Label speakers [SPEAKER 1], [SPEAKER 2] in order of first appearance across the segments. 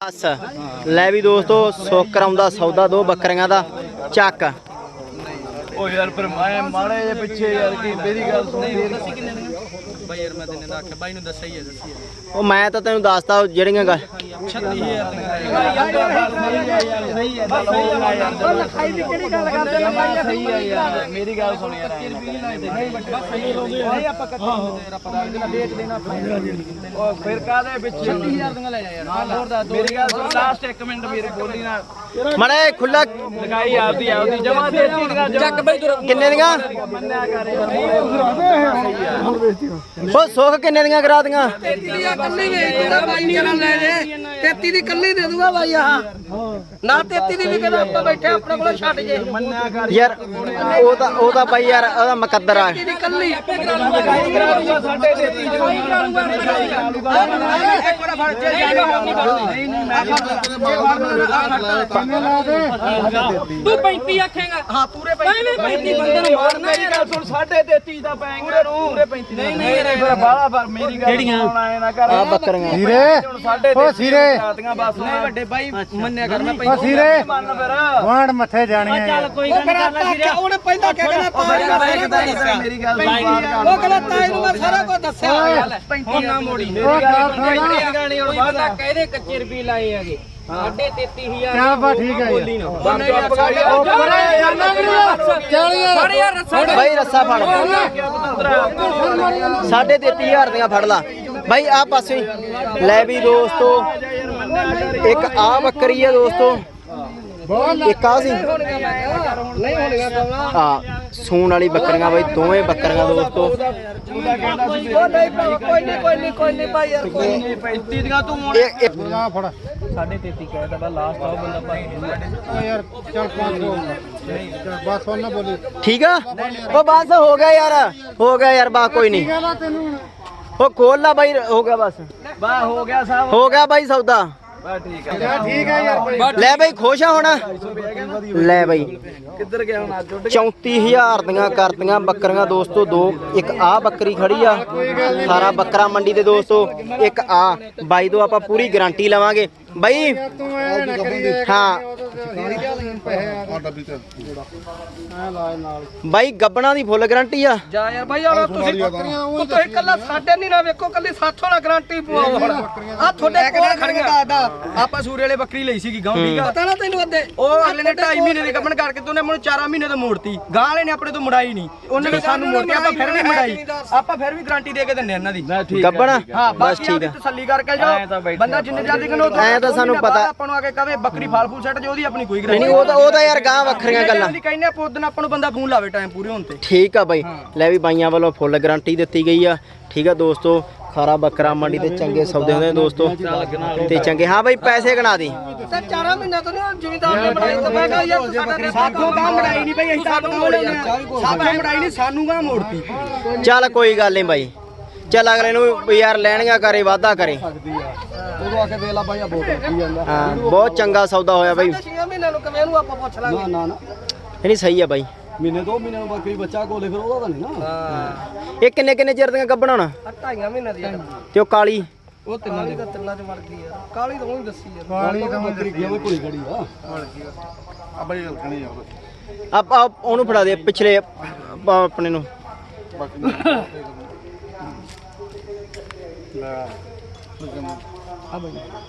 [SPEAKER 1] ਬਸ ਲੈ ਵੀ ਦੋਸਤੋ ਸੁੱਕ ਕਰਾਉਂਦਾ, ਸੌਦਾ ਦੋ ਬੱਕਰੀਆਂ ਦਾ, ਚੱਕ।
[SPEAKER 2] ਓ ਯਾਰ ਪਰ ਮੈਂ ਮਾੜੇ ਜੇ ਪਿੱਛੇ ਯਾਰ ਕੀ, ਮੇਰੀ ਗੱਲ ਸੁਣ
[SPEAKER 3] ਬਾਈ ਯਾਰ ਮੈਂ ਤੈਨੂੰ ਦੱਸ ਬਾਈ ਨੂੰ ਦੱਸਿਆ ਹੀ ਹੈ ਦੱਸੀ
[SPEAKER 1] ਉਹ ਮੈਂ ਤਾਂ ਤੈਨੂੰ ਦੱਸਦਾ ਜਿਹੜੀਆਂ ਗੱਲ
[SPEAKER 3] 36000
[SPEAKER 2] ਲਿਖਾਈ ਦੀ ਕਿਹੜੀ ਗੱਲ ਕਰਦੇ ਨੇ ਬਾਈ ਸਹੀ ਹੈ ਯਾਰ ਮੇਰੀ ਗੱਲ ਸੁਣ ਯਾਰ ਨਹੀਂ ਆਪਾਂ ਕੱਟੇ ਤੇਰਾ ਪਤਾ ਇਹਦਾ ਵੇਚ? ਦੇਣਾ ਓ ਫਿਰ ਕਾਦੇ ਪਿੱਛੇ 36000 ਦੀਆਂ ਲੈ ਜਾ ਯਾਰ। ਹੋਰ ਦੱਸ ਮੇਰੀ ਗੱਲ ਸੁਣ ਲਾਸਟ 1 ਮਿੰਟ ਮੇਰੀ ਬੋਲੀ ਨਾ
[SPEAKER 1] ਮੜੇ ਖੁੱਲਾ
[SPEAKER 2] ਲਗਾਈ ਆਪਦੀ ਆਪਦੀ ਜਮਾ ਦੇ ਦੀਆਂ ਚੱਕ ਬਈ ਤੂੰ
[SPEAKER 1] ਕਿੰਨੇ ਦੀਆਂ? ਉਹ ਸੁੱਖ ਕਿੰਨੇ ਦੀਆਂ ਕਰਾ ਦੀਆਂ?
[SPEAKER 3] 33 ਦੀ ਕੱਲੀ ਵੇਚ ਦੂੰਗਾ ਬਾਈ ਚਰਨ ਲੈ ਜੇ। 33 ਦੀ ਕੱਲੀ ਦੇ ਦੂੰਗਾ ਬਾਈ ਆਹ। ਨਾ 33 ਦੀ ਵੀ ਕਹਿੰਦਾ ਆਪਾਂ ਬੈਠੇ ਆਪਣੇ ਕੋਲ ਛੱਡ ਜੇ।
[SPEAKER 1] ਯਾਰ ਉਹ ਤਾਂ ਉਹ ਤਾਂ ਬਾਈ ਯਾਰ ਉਹਦਾ ਮੁਕੱਦਰ ਆ।
[SPEAKER 3] 33 ਦੀ ਕੱਲੀ।
[SPEAKER 2] ਲਗਾਈ ਕਰਾ ਦੂੰਗਾ ਸਾਡੇ ਦੇ ਤੀ ਲਗਾਈ ਕਰਾ ਦੂੰਗਾ ਇੱਕ ਵਾਰ ਫੜ ਚੱਲ ਨਹੀਂ ਨਹੀਂ
[SPEAKER 3] ਤੂੰ 35 ਆਖੇਗਾ। ਹਾਂ ਪੂਰੇ 35 35 ਬੰਦੇ ਨੂੰ ਮਾਰਨਾ
[SPEAKER 2] ਮੇਰੀ ਗੱਲ ਸੁਣ ਸਾਡੇ 33 ਦਾ ਪੈਂਗੇ ਨੂੰ ਪੂਰੇ 35 ਨਹੀਂ ਨਹੀਂ ਨਹੀਂ ਫਿਰ ਬਾਲਾ ਪਰ ਮੇਰੀ ਗੱਲ ਕਿਹੜੀਆਂ ਆਏ ਨਾ ਕਰ।
[SPEAKER 1] ਆ ਬੱਕਰੀਆਂ।
[SPEAKER 2] ਸੀਰੇ ਹੁਣ ਸਾਡੇ ਓ ਸੀਰੇ। ਬਸ ਨਹੀਂ ਵੱਡੇ ਬਾਈ ਮੰਨਿਆ ਕਰ ਮੈਂ 35 ਸੀਰੇ ਮੰਨ ਫਿਰ।
[SPEAKER 4] ਵਾਂਡ ਮੱਥੇ ਜਾਣੀਆਂ ਯਾਰ
[SPEAKER 3] ਕੋਈ ਗੱਲ ਨਹੀਂ ਉਹਨੇ ਪਹਿਲਾਂ ਕਿਹਾ ਕਹਿੰਦਾ ਤਾਂ
[SPEAKER 2] ਮੇਰੀ ਗੱਲ ਸੁਣ ਮੇਰੀ ਗੱਲ ਸੁਣ।
[SPEAKER 3] ਉਹ ਕਹਿੰਦਾ ਤਾਂ ਇਹਨੂੰ ਮੈਂ ਸਾਰਾ ਕੁਝ ਦੱਸਿਆ।
[SPEAKER 2] 35 ਨਾ ਮੋੜੀ। ਮੇਰੀ ਗੱਲ ਸੁਣ ਗਾਣੀ ਹੁਣ ਬਾਅਦ
[SPEAKER 3] ਕਹਿੰਦੇ ਕੱਚੇ ਰੁਪਏ ਲਾਏ ਹੈਗੇ। 33000
[SPEAKER 4] ਕਿਆ ਬਾ ਠੀਕ ਹੈ ਯਾਰ।
[SPEAKER 2] ਬੰਨੇ ਯਾਰ
[SPEAKER 4] ਚੱਲ ਯਾਰ।
[SPEAKER 3] ਫੜ ਯਾਰ ਰੱਸਾ।
[SPEAKER 1] ਬਾਈ ਰੱਸਾ ਫੜ ਸਾਢੇ 33000 ਦੀਆਂ ਫੜ ਲਾ। ਬਾਈ ਆ ਪਾਸੇ। ਹੀ। ਲੈ ਵੀ ਦੋਸਤੋ ਇੱਕ ਆ ਬੱਕਰੀ ਆ ਦੋਸਤੋ। ਇੱਕ ਆ ਸੀ।
[SPEAKER 3] ਨਹੀਂ ਹੋਣੀਆਂ ਤਾਂ
[SPEAKER 1] ਆ ਸੂਣ ਵਾਲੀ ਬੱਕਰੀਆਂ ਬਾਈ ਦੋਵੇਂ ਬੱਕਰੀਆਂ ਦੋਸਤੋ।
[SPEAKER 3] ਉਹ ਨਹੀਂ ਭਰਾਵਾ, ਕੋਈ ਨਹੀਂ ਕੋਈ ਨਹੀਂ ਕੋਈ ਨਹੀਂ ਭਾਈ ਯਾਰ ਕੋਈ ਨਹੀਂ
[SPEAKER 2] 35 ਦੀਆਂ ਤੂੰ ਹੁਣ
[SPEAKER 1] ਇਹ ਇੱਕ
[SPEAKER 4] ਆ ਫੜ
[SPEAKER 2] ਸਾਡੇ 33 ਕਹਿਦਾ ਬਾ ਲਾਸਟ ਆ ਬੰਦਾ ਭਾਈ
[SPEAKER 4] ਓ ਯਾਰ ਚੱਲ 500 ਨਹੀਂ ਬਸ ਹੁਣ ਨਾ ਬੋਲੀ
[SPEAKER 1] ਠੀਕ ਆ? ਉਹ ਬਸ ਹੋ ਗਿਆ ਯਾਰ ਹੋ ਗਿਆ ਯਾਰ ਬਾ ਕੋਈ ਨਹੀਂ। ਉਹ ਖੋਲ ਲਾ ਬਾਈ ਹੋ ਗਿਆ ਬਸ।
[SPEAKER 2] ਬਾ ਹੋ ਗਿਆ ਸਾਹਿਬ
[SPEAKER 1] ਹੋ ਗਿਆ ਬਾਈ ਸੌਦਾ।
[SPEAKER 2] ਬਾ ਠੀਕ ਆ।
[SPEAKER 4] ਯਾਰ ਠੀਕ ਹੈ ਯਾਰ ਬਈ
[SPEAKER 1] ਲੈ ਬਾਈ ਖੁਸ਼ ਆ ਹੁਣ। ਲੈ ਬਾਈ।
[SPEAKER 2] ਕਿੱਧਰ ਗਿਆ ਹੁਣ ਅੱਜ? ਉੱਡ
[SPEAKER 1] 34000 ਦੀਆਂ ਕਰਦੀਆਂ ਬੱਕਰੀਆਂ ਦੋਸਤੋ ਦੋ ਇੱਕ ਆ ਬੱਕਰੀ ਖੜੀ ਆ। ਸਾਰਾ ਬੱਕਰਾ ਮੰਡੀ ਦੇ ਦੋਸਤੋ ਇੱਕ ਆ। ਬਾਈ ਤੋਂ ਆਪਾਂ ਪੂਰੀ ਗਾਰੰਟੀ ਲਵਾਂਗੇ। ਬਾਈ।
[SPEAKER 4] ਤੂੰ ਐ ਨਾ ਕਰੀ ਜਾਇਆ ਕਰ,
[SPEAKER 1] ਹਾਂ
[SPEAKER 4] ਤਾਂ
[SPEAKER 1] ਬਾਈ ਗੱਬਣਾ ਦੀ ਫੁੱਲ ਗਾਰੰਟੀ ਆ।
[SPEAKER 3] ਜਾ ਯਾਰ ਭਾਈ ਹੁਣ ਤੁਸੀਂ ਉਹ ਤੁਸੀਂ ਕੱਲਾ ਸਾਡੇ ਨਹੀਂ ਨਾ ਵੇਖੋ ਕੱਲੀ ਸਾਥੋਂ ਨਾ ਗਾਰੰਟੀ ਪਵਾਓ ਹੁਣ। ਆ ਤੁਹਾਡੇ ਕੋਲ ਖੜੀਆਂ
[SPEAKER 2] ਆਪਾਂ ਸੂਰੇ ਵਾਲੇ ਬੱਕਰੀ ਲਈ ਸੀਗੀ ਗਾਂ ਠੀਕ ਆ
[SPEAKER 3] ਪਤਾ ਨਾ ਤੈਨੂੰ ਅੱਦੇ
[SPEAKER 2] ਉਹ ਅਗਲੇ ਨੇ 2.5 ਮਹੀਨੇ ਦੀ ਕੱਪਣ ਕਰਕੇ ਤੇ ਉਹਨੇ ਮੈਨੂੰ 4 ਮਹੀਨੇ ਤੋਂ ਮੋੜਤੀ। ਗਾਂ ਵਾਲੇ ਨੇ ਆਪਣੇ ਤੋਂ ਮੁੜਾਈ ਨਹੀਂ। ਉਹਨੇ ਵੀ ਸਾਨੂੰ ਮੋੜਤੀ ਆਪਾਂ ਫਿਰ ਵੀ ਮੁੜਾਈ। ਆਪਾਂ ਫਿਰ ਵੀ ਗਾਰੰਟੀ ਦੇ ਕੇ ਦਿੰਨੇ ਇਹਨਾਂ ਦੀ।
[SPEAKER 1] ਗੱਬਣਾ।
[SPEAKER 2] ਹਾਂ
[SPEAKER 1] ਬਸ ਠੀਕ ਆ।
[SPEAKER 2] ਤਸੱਲੀ ਕਰਕੇ ਜਾਓ। ਬੰਦਾ ਜਿੰਨੇ ਜਲਦੀ ਕਨੋ
[SPEAKER 1] ਐਂ ਤਾਂ ਸਾਨੂੰ ਪਤਾ-
[SPEAKER 2] ਆਪਾਂ ਨੂੰ ਆ ਕੇ ਕਵੇ ਬੱਕਰੀ ਫਲ ਫੂਲ ਸੈੱਟ ਜੋ ਉਹਦੀ ਆਪਣੀ ਕੋਈ ਗਰੰਟੀ
[SPEAKER 1] ਨਹੀਂ ਉਹ ਤਾਂ ਉਹ ਤਾਂ ਯਾਰ ਗਾਂ ਵੱਖਰੀਆਂ ਗੱਲਾਂ।
[SPEAKER 2] ਕਹਿੰਦੇ ਆਪਾਂ ਉਦੋਂ ਆਪਾਂ ਨੂੰ ਬੰਦਾ ਫੋਨ ਲਾਵੇ ਟਾਈਮ ਪੂਰੇ ਹੋਣ ਤੇ।
[SPEAKER 1] ਠੀਕ ਆ ਬਾਈ। ਲੈ ਵੀ ਬਾਈਆਂ ਵੱਲੋਂ ਫੁੱਲ ਗਾਰੰਟੀ ਦਿੱਤੀ ਗਈ ਆ। ਠੀਕ ਆ ਦੋਸਤੋ ਖਾਰਾ ਬੱਕਰਾ ਮੰਡੀ ਤੇ ਚੰਗੇ ਸੌਦੇ ਹੁੰਦੇ ਨੇ ਦੋਸਤੋ। ਤੇ ਚੰਗੇ ਹਾਂ ਬਾਈ ਪੈਸੇ ਗਣਾ ਦੀ।
[SPEAKER 3] ਤੇ ਚਾਰਾਂ ਮਹੀਨਿਆਂ ਤੋਂ ਨਹੀਂ ਜ਼ਿਮੀਦਾਰ ਨੇ ਬਣਾਈ ਤਾਂ ਮੈਂ ਕਹਾਂ ਯਾਰ ਸਾਡਾ ਤੇ
[SPEAKER 2] ਸਾਥੋਂ ਗਾਂ ਮੜਾਈ ਨਹੀਂ ਬਈ ਅਸੀਂ ਸਾਥੋਂ ਮੋੜੇ ਸਾਥੋਂ ਮੜਾਈ ਨਹੀਂ। ਸਾਨੂੰ ਗਾਂ ਮੋੜਤੀ।
[SPEAKER 1] ਚੱਲ ਕੋਈ ਗੱਲ ਨਹੀਂ ਬਾਈ। ਚੱਲ ਅਗਲੇ ਨੂੰ ਵੀ ਯਾਰ ਲੈਣੀਆਂ ਕਰੇ ਵਾਧਾ ਕਰੇ।
[SPEAKER 2] ਉਦੋਂ ਆ ਕੇ ਵੇਲਾ ਬਾਈ ਆ ਬੋਤਲ ਪੀ ਜਾਂਦਾ
[SPEAKER 1] ਹਾਂ ਬਹੁਤ ਚੰਗਾ ਸੌਦਾ ਹੋਇਆ ਬਾਈ।
[SPEAKER 3] ਛੇ ਮਹੀਨਿਆਂ ਨੂੰ ਕਵੇਂ ਨੂੰ ਆਪਾਂ ਪੁੱਛ ਲਾਂਗੇ?
[SPEAKER 2] ਨਾ ਨਾ
[SPEAKER 1] ਨਹੀਂ ਸਹੀ ਆ ਬਾਈ।
[SPEAKER 2] ਮਹੀਨੇ ਦੋ ਮਹੀਨੇ ਨੂੰ ਬੱਕਰੀ ਬੱਚਾ ਕੋਲੇ ਫਿਰ ਉਹਦਾ ਤਾਂ ਨਹੀਂ ਨਾ।
[SPEAKER 1] ਇਹ ਕਿੰਨੇ ਕਿੰਨੇ ਚਿਰ ਦੀਆਂ ਗੱਬਣਾ ਹੋਣਾ?
[SPEAKER 3] ਆ ਢਾਈਆਂ ਮਹੀਨਿਆਂ ਦੀ
[SPEAKER 1] ਤੇ ਉਹ ਕਾਲੀ?
[SPEAKER 3] ਉਹ ਤਿੰਨਾਂ ਦੀ ਤਿੰਨਾਂ ਚ ਮਰ ਗਈ ਯਾਰ ਕਾਲੀ ਤਾਂ ਉਹੀ ਦੱਸੀ ਯਾਰ
[SPEAKER 4] ਵਾਲੀ ਤਾਂ
[SPEAKER 2] ਬੱਕਰੀ ਗਿਆ ਕੋਲੇ ਖੜੀ ਆ।
[SPEAKER 1] ਆਪਾਂ ਉਹਨੂੰ ਫੜਾ ਦੇ ਪਿਛਲੇ ਆਪਾਂ ਆਪਣੇ ਨੂੰ। nah. program apa Allah.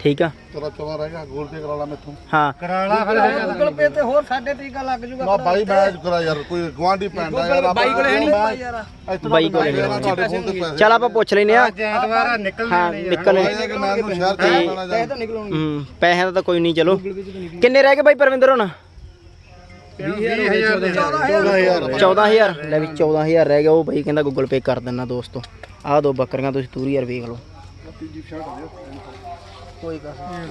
[SPEAKER 1] ਠੀਕ ਆ।
[SPEAKER 5] ਤੇਰਾ ਚਵਾ ਰਹਿ ਗਿਆ ਗੋਲ ਤੇ ਕਰਾ ਲਾ ਮੈਥੋਂ।
[SPEAKER 1] ਹਾਂ।
[SPEAKER 3] ਗੂਗਲ ਪੇ ਤੇ ਹੋਰ ਸਾਡੇ ਟੀਕਾ ਲੱਗ ਜੂਗਾ
[SPEAKER 5] ਨਾ ਬਾਈ ਮੈਂ ਕਰਾ ਯਾਰ ਕੋਈ ਗਵਾਂਢੀ ਪੈਂਦਾ ਯਾਰ ਬਾਈ ਕੋਲੇ ਹੈ ਨਹੀਂ।
[SPEAKER 3] ਯਾਰ
[SPEAKER 1] ਬਾਈ ਕੋਲੇ ਨਹੀਂ
[SPEAKER 5] ਤੇ ਪੈਸੇ
[SPEAKER 1] ਚੱਲ ਆਪਾਂ ਪੁੱਛ ਲੈਨੇ ਆ
[SPEAKER 4] ਐਤਵਾਰ ਨਿਕਲ
[SPEAKER 1] ਹਾਂ ਨਿਕਲ
[SPEAKER 5] ਬਾਈ ਨੇ ਕਿ ਮੈਂ ਇਹਨੂੰ ਸ਼ਹਿਰ ਚ ਜਾਣਾ ਜਾਂ
[SPEAKER 1] ਹੂੰ ਪੈਸਿਆਂ ਦਾ ਤਾਂ ਕੋਈ ਨਹੀਂ ਚਲੋ। ਕਿੰਨੇ ਰਹਿ ਗਏ ਬਾਈ ਪਰਵਿੰਦਰ ਹੁਣ? 14000 ਲੈ ਵੀ 14000 ਰਹਿ ਗਿਆ। ਉਹ ਬਾਈ ਕਹਿੰਦਾ ਗੂਗਲ ਪੇ ਕਰ ਦਿੰਨਾ ਦੋਸਤੋ। ਆਹ ਦੋ ਬੱਕਰੀਆਂ ਤੁਸੀਂ ਤੂਰੀ ਯਾਰ ਵੇਖ ਲਓ।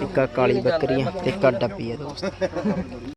[SPEAKER 1] ਇੱਕ ਕਾਲੀ ਬੱਕਰੀ ਆ ਤੇ ਇੱਕ ਡੱਬੀ ਆ ਦੋਸਤ।